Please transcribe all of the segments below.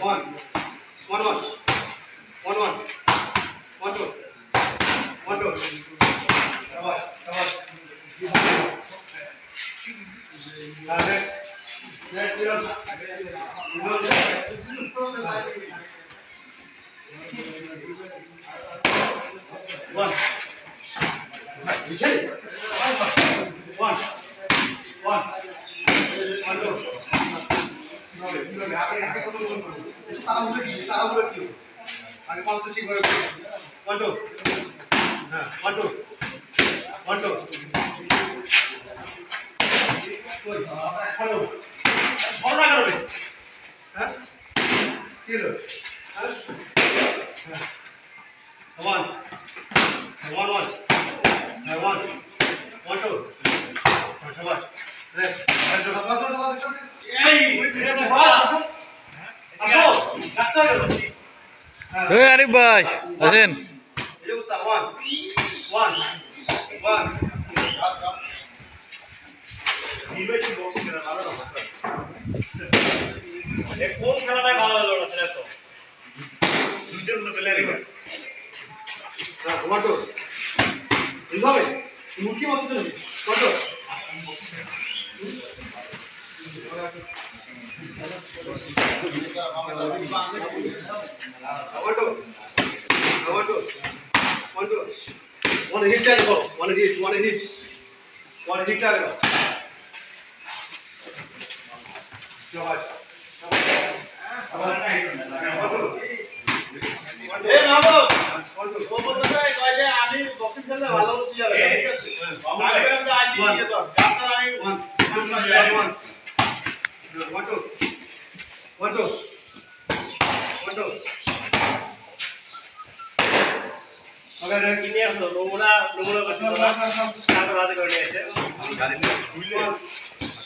one, one, one. Next, Viral. Viral. One. Vijay. One. One. One, two. তাড়াহুড়ো কি Still. Huh? Come on. One, one. One. One, two. One, one. Left. Eh, Arif Bas. Hasin. One. One. One. বলতে কয় যে আমি boxing খেললে ভালো হতে যাবে ঠিক আছে আমি বললাম যে আজ দিয়ে দাও ডাক্তার আমি One, one, one, one. One, two. One, two. One, two. Okay, next. কিনে তোরা come, come, ডাক্তার হাতে করে নিয়ে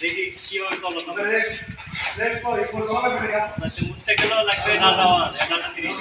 দেখি কীভাবে চলো। মুছতে গেলেও লাগবে না দেওয়া একটা তিরিশ.